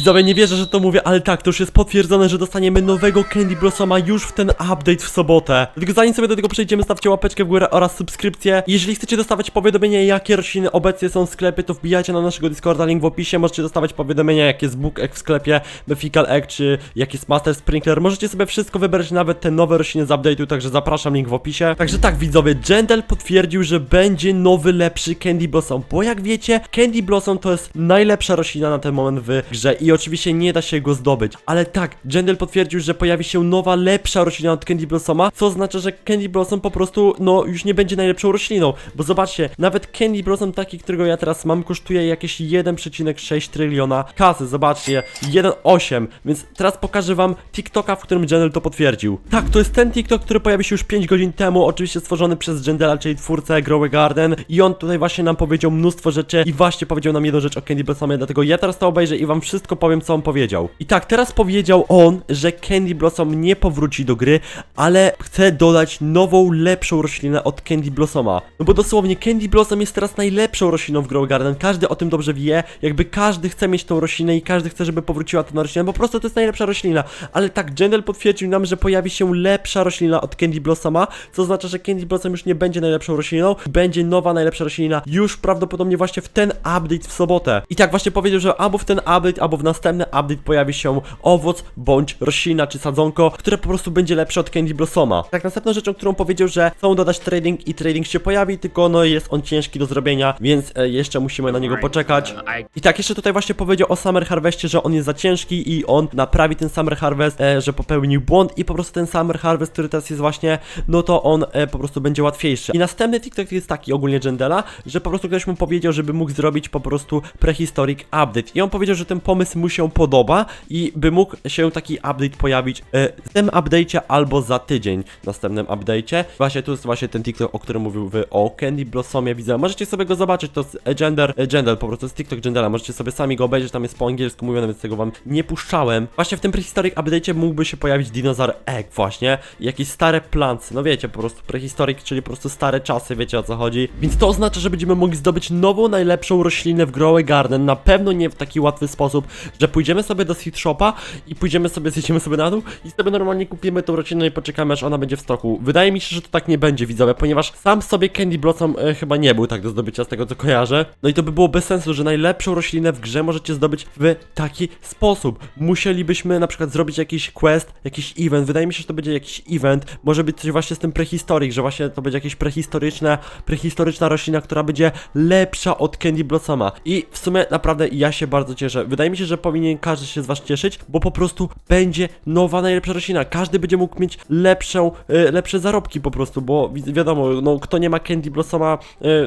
Widzowie, nie wierzę, że to mówię, ale tak, to już jest potwierdzone, że dostaniemy nowego Candy Blossoma już w ten update w sobotę. Tylko zanim sobie do tego przejdziemy, stawcie łapeczkę w górę oraz subskrypcję. Jeżeli chcecie dostawać powiadomienia, jakie rośliny obecnie są w sklepie, to wbijajcie na naszego Discorda, link w opisie. Możecie dostawać powiadomienia, jak jest Book Egg w sklepie, Befical Egg, czy jak jest Master Sprinkler. Możecie sobie wszystko wybrać, nawet te nowe rośliny z update'u, także zapraszam, link w opisie. Także tak, widzowie, Jendel potwierdził, że będzie nowy, lepszy Candy Blossom, bo jak wiecie, Candy Blossom to jest najlepsza roślina na ten moment w grze i oczywiście nie da się go zdobyć. Ale tak, Jendel potwierdził, że pojawi się nowa, lepsza roślina od Candy Blossoma, co oznacza, że Candy Blossom po prostu, no, już nie będzie najlepszą rośliną, bo zobaczcie, nawet Candy Blossom taki, którego ja teraz mam, kosztuje jakieś 1,6 tryliona kasy, zobaczcie, 1,8, więc teraz pokażę wam TikToka, w którym Jendel to potwierdził. Tak, to jest ten TikTok, który pojawił się już 5 godzin temu, oczywiście stworzony przez Jendela, czyli twórcę Growy Garden i on tutaj właśnie nam powiedział mnóstwo rzeczy i właśnie powiedział nam jedną rzecz o Candy Blossomie, dlatego ja teraz to obejrzę i wam wszystko powiem, co on powiedział. I tak, teraz powiedział on, że Candy Blossom nie powróci do gry, ale chce dodać nową, lepszą roślinę od Candy Blossoma. No bo dosłownie Candy Blossom jest teraz najlepszą rośliną w Grow Garden, każdy o tym dobrze wie, jakby każdy chce mieć tą roślinę i każdy chce, żeby powróciła ta roślina, po prostu to jest najlepsza roślina. Ale tak, Jendel potwierdził nam, że pojawi się lepsza roślina od Candy Blossoma, co oznacza, że Candy Blossom już nie będzie najlepszą rośliną, będzie nowa, najlepsza roślina już prawdopodobnie właśnie w ten update w sobotę. I tak właśnie powiedział, że albo w ten update, albo w następny update pojawi się owoc, bądź roślina, czy sadzonko, które po prostu będzie lepsze od Candy Blossoma. Tak, następną rzeczą, którą powiedział, że chcą dodać trading i trading się pojawi, tylko no jest on ciężki do zrobienia, więc e, jeszcze musimy na niego poczekać. I tak, jeszcze tutaj właśnie powiedział o Summer Harvestie, że on jest za ciężki i on naprawi ten Summer Harvest, e, że popełnił błąd i po prostu ten Summer Harvest, który teraz jest właśnie, no to on e, po prostu będzie łatwiejszy. I następny TikTok jest taki ogólnie Jendela, że po prostu ktoś mu powiedział, żeby mógł zrobić po prostu prehistoric update. I on powiedział, że ten pomysł mu się podoba i by mógł się taki update pojawić e, w tym update'cie albo za tydzień w następnym update'cie. Właśnie tu jest właśnie ten TikTok, o którym mówił wy o Candy Blossomie, widzę. Możecie sobie go zobaczyć, to jest Gender, Gender, po prostu jest TikTok Gendera, możecie sobie sami go obejrzeć, tam jest po angielsku mówione, więc tego wam nie puszczałem. Właśnie w tym prehistoric update'cie mógłby się pojawić dinozaur egg właśnie, jakieś stare planty, no wiecie, po prostu prehistoric, czyli po prostu stare czasy, wiecie o co chodzi. Więc to oznacza, że będziemy mogli zdobyć nową, najlepszą roślinę w Growy Garden, na pewno nie w taki łatwy sposób, że pójdziemy sobie do seed shopa i pójdziemy sobie, zjedziemy sobie na dół i sobie normalnie kupimy tą roślinę i poczekamy aż ona będzie w stoku. Wydaje mi się, że to tak nie będzie widzowie, ponieważ sam sobie Candy Blossom e, chyba nie był tak do zdobycia z tego co kojarzę. No i to by było bez sensu, że najlepszą roślinę w grze możecie zdobyć w taki sposób. Musielibyśmy na przykład zrobić jakiś quest, jakiś event. Wydaje mi się, że to będzie jakiś event. Może być coś właśnie z tym prehistoryk, że właśnie to będzie jakieś prehistoryczne, prehistoryczna roślina, która będzie lepsza od Candy Blossoma. I w sumie naprawdę ja się bardzo cieszę. Wydaje mi się, że powinien każdy się z was cieszyć, bo po prostu będzie nowa, najlepsza roślina. Każdy będzie mógł mieć lepszą, e, lepsze zarobki po prostu, bo wi- wiadomo, no kto nie ma Candy Blossoma e,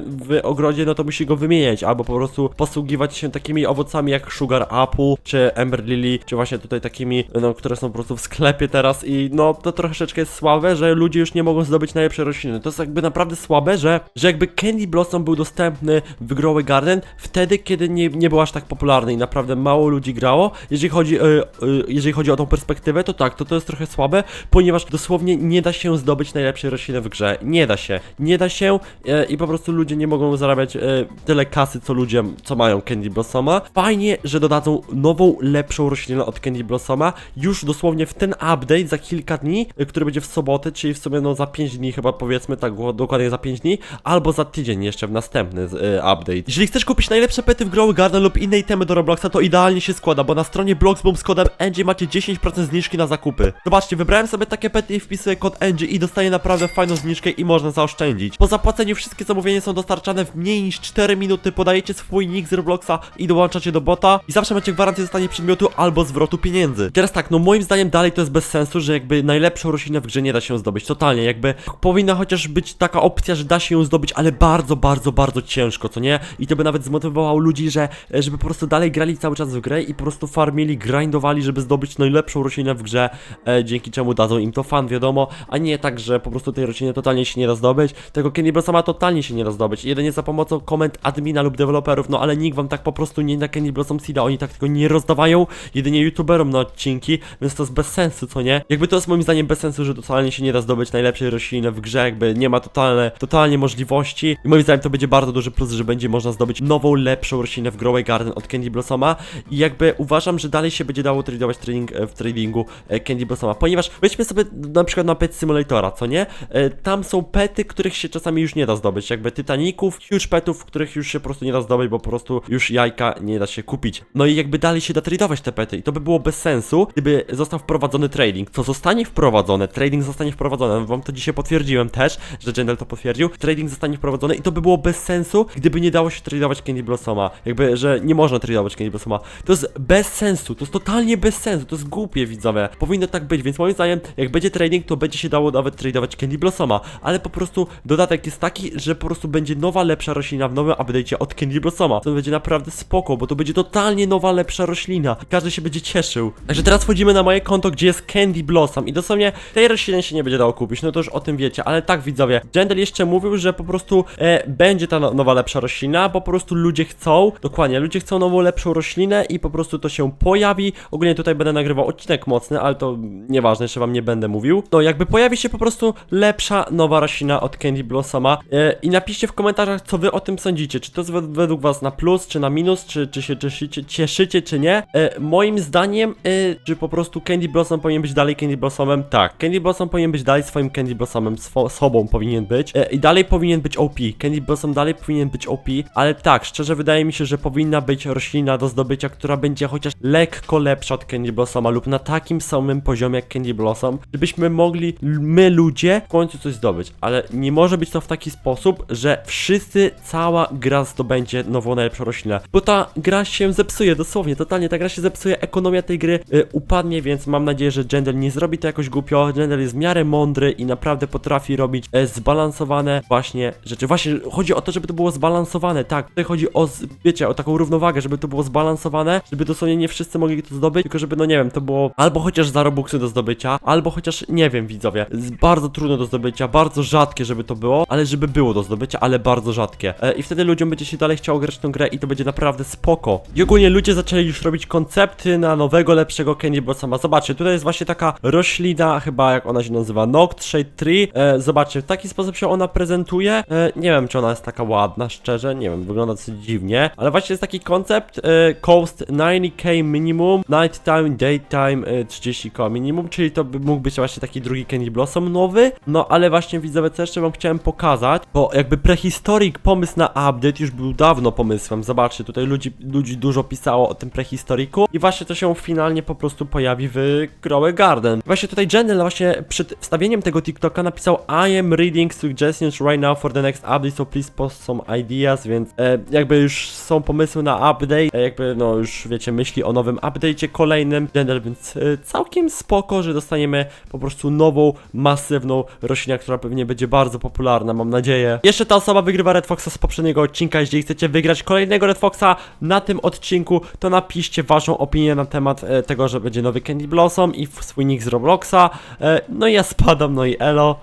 w ogrodzie, no to musi go wymieniać, albo po prostu posługiwać się takimi owocami jak Sugar Apple, czy Ember Lily, czy właśnie tutaj takimi, no, które są po prostu w sklepie teraz i no to troszeczkę jest słabe, że ludzie już nie mogą zdobyć najlepsze rośliny. To jest jakby naprawdę słabe, że, że jakby Candy Blossom był dostępny w Growy Garden wtedy, kiedy nie, nie był aż tak popularny i naprawdę mało ludzi grało. Jeżeli chodzi, e, e, jeżeli chodzi o tą perspektywę, to tak, to to jest trochę słabe, ponieważ dosłownie nie da się zdobyć najlepszej rośliny w grze. Nie da się. Nie da się e, i po prostu ludzie nie mogą zarabiać tyle kasy, co ludzie, co mają Candy Blossoma. Fajnie, że dodadzą nową, lepszą roślinę od Candy Blossoma już dosłownie w ten update za kilka dni, który będzie w sobotę, czyli w sumie no za 5 dni chyba powiedzmy, tak dokładnie za 5 dni, albo za tydzień jeszcze w następny update. Jeżeli chcesz kupić najlepsze pety w Growy Garden lub inne itemy do Robloxa, to idealnie się składa, bo na stronie Bloxboom z kodem NG macie 10% zniżki na zakupy. Zobaczcie, wybrałem sobie takie pety i wpisuję kod NG i dostaję naprawdę fajną zniżkę i można zaoszczędzić. Po zapłaceniu wszystkie zamówienia są dostarczane w mniej niż 4 minuty, podajecie swój nick z Robloxa i dołączacie do bota i zawsze macie gwarancję dostania przedmiotu albo zwrotu pieniędzy. Teraz tak, no moim zdaniem dalej to jest bez sensu, że jakby najlepszą roślinę w grze nie da się zdobyć, totalnie, jakby powinna chociaż być taka opcja, że da się ją zdobyć, ale bardzo, bardzo, bardzo ciężko, co nie? I to by nawet zmotywowało ludzi, że żeby po prostu dalej grali cały czas w grę i po prostu farmili, grindowali, żeby zdobyć najlepszą roślinę w grze, e, dzięki czemu dadzą im to fan, wiadomo, a nie tak, że po prostu tej rośliny totalnie się nie da zdobyć, tego Candy Blossoma totalnie się nie da zdobyć, jedynie za pomocą komend admina lub deweloperów, no ale nikt wam tak po prostu nie da Candy Blossom Seeda, oni tak tylko nie rozdawają. Jedynie youtuberom na odcinki, więc to jest bez sensu, co nie? Jakby to jest moim zdaniem bez sensu, że totalnie się nie da zdobyć najlepszej rośliny w grze, jakby nie ma totalne, totalnie możliwości. I moim zdaniem to będzie bardzo duży plus, że będzie można zdobyć nową, lepszą roślinę w Growy Garden od Candy Blossoma i jakby uważam, że dalej się będzie dało tradować trading, e, w tradingu e, Candy Blossoma, ponieważ weźmy sobie na przykład na Pet Simulatora, co nie? E, Tam są pety, których się czasami już nie da zdobyć, jakby Titaników, huge petów, których już się po prostu nie da zdobyć, bo po prostu już jajka nie da się kupić. No i jakby dalej się da tradować te pety i to by było bez sensu, gdyby został wprowadzony trading. Co zostanie wprowadzone, trading zostanie wprowadzony, wam to dzisiaj potwierdziłem też, że Jendel to potwierdził, trading zostanie wprowadzony i to by było bez sensu, gdyby nie dało się tradować Candy Blossoma, jakby, że nie można tradować Candy Blossoma. To jest bez sensu, to jest totalnie bez sensu, to jest głupie widzowie. Powinno tak być, więc moim zdaniem, jak będzie trading, to będzie się dało nawet tradować Candy Blossoma, ale po prostu dodatek jest taki, że po prostu będzie nowa, lepsza roślina w nowym update'cie od Candy Blossoma. To będzie naprawdę spoko, bo to będzie totalnie nowa, lepsza roślina i każdy się będzie cieszył. Także teraz wchodzimy na moje konto, gdzie jest Candy Blossom i dosłownie tej rośliny się nie będzie dało kupić, no to już o tym wiecie, ale tak widzowie, Jendel jeszcze mówił, że po prostu e, będzie ta no, nowa, lepsza roślina, po prostu ludzie chcą, dokładnie, ludzie chcą nową, lepszą roślinę i po prostu to się pojawi. Ogólnie tutaj będę nagrywał odcinek mocny, ale to nieważne, jeszcze wam nie będę mówił. No jakby pojawi się po prostu lepsza, nowa roślina od Candy Blossoma e, i napiszcie w komentarzach, co wy o tym sądzicie, czy to jest wed- według was na plus, czy na minus, czy, czy się cieszycie, cieszycie, czy nie. E, moim zdaniem, e, czy po prostu Candy Blossom powinien być dalej Candy Blossomem? Tak, Candy Blossom powinien być dalej swoim Candy Blossomem, swo- sobą powinien być i dalej powinien być OP. Candy Blossom dalej powinien być OP, ale tak, szczerze wydaje mi się, że powinna być roślina do zdobycia, która będzie chociaż lekko lepsza od Candy Blossoma lub na takim samym poziomie jak Candy Blossom, żebyśmy mogli my ludzie w końcu coś zdobyć, ale nie może być to w taki sposób, że wszyscy, cała gra zdobędzie nową najlepszą roślinę, bo ta gra się zepsuje, dosłownie, totalnie ta gra się zepsuje, ekonomia tej gry y, upadnie, więc mam nadzieję, że Jendel nie zrobi to jakoś głupio, Jendel jest w miarę mądry i naprawdę potrafi robić e, zbalansowane właśnie rzeczy, właśnie chodzi o to, żeby to było zbalansowane, tak, tutaj chodzi o, wiecie, o taką równowagę, żeby to było zbalansowane, żeby dosłownie nie wszyscy mogli to zdobyć, tylko żeby, no nie wiem, to było albo chociaż za robuxy do zdobycia, albo chociaż, nie wiem, widzowie, bardzo trudno do zdobycia, bardzo rzadkie, żeby to było, ale żeby było do zdobycia, ale bardzo rzadkie. E, I wtedy ludziom będzie się dalej chciało grać tą grę i to będzie naprawdę spoko. I ogólnie ludzie zaczęli już robić koncepty na nowego, lepszego Candy Blossoma. Zobaczcie, tutaj jest właśnie taka roślina, chyba jak ona się nazywa, Noctshade Tree. E, zobaczcie, w taki sposób się ona prezentuje. E, nie wiem, czy ona jest taka ładna, szczerze, nie wiem, wygląda dosyć dziwnie, ale właśnie jest taki koncept e, Coast 90k minimum, nighttime, daytime e, 30k minimum, czyli to by mógł być właśnie taki drugi Candy Blossom nowy. No ale właśnie widzowie, co jeszcze wam chciałem pokazać, bo jakby prehistorik pomysł na update już był dawno pomysłem. Zobaczcie, tutaj ludzi, ludzi dużo pisało o tym prehistoriku i właśnie to się finalnie po prostu pojawi w Growe Garden. Właśnie tutaj Jendel właśnie przed wstawieniem tego TikToka napisał I am reading suggestions right now for the next update, so please post some ideas, więc e, jakby już są pomysły na update, e, jakby no już wiecie, myśli o nowym update'cie kolejnym Jendel, więc e, całkiem spoko, że dostaniemy po prostu nową, masywną roślinę, która pewnie będzie bardzo popularna, mam nadzieję. Jeszcze ta osoba wygrywa Red Foxa z poprzedniego odcinka, jeżeli chcecie wygrać kolejnego Red Foxa na tym odcinku, to napiszcie waszą opinię na temat e, tego, że będzie nowy Candy Blossom i swój nick z Robloxa. E, no i ja spadam, no i elo.